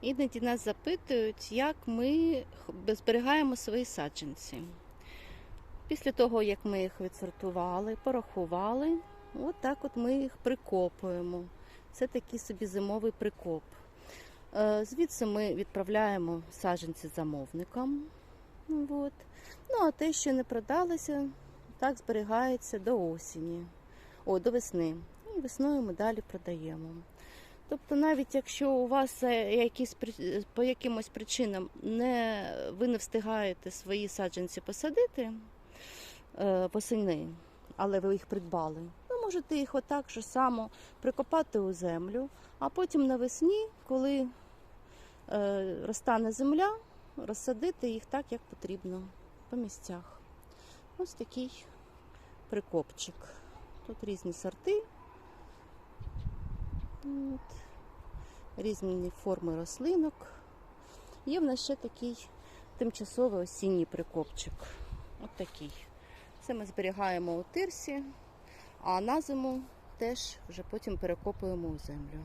Іноді нас запитують, як ми зберігаємо свої саджанці. Після того, як ми їх відсортували, порахували, от так от ми їх прикопуємо. Це такий собі зимовий прикоп. Е, Звідси ми відправляємо саджанці замовникам. От. Ну, а те, що не продалося, так зберігається до осені, о, до весни. І весною ми далі продаємо. Тобто, навіть якщо у вас е, якісь по якимось причинам не, ви не встигаєте свої саджанці посадити е, восени, але ви їх придбали, ви можете їх отак же само прикопати у землю, а потім навесні, коли е, розтане земля, розсадити їх так, як потрібно по місцях. Ось такий прикопчик. Тут різні сорти. От. Різні форми рослинок. Є в нас ще такий тимчасовий осінній прикопчик. От такий. Це ми зберігаємо у тирсі, а на зиму теж вже потім перекопуємо у землю.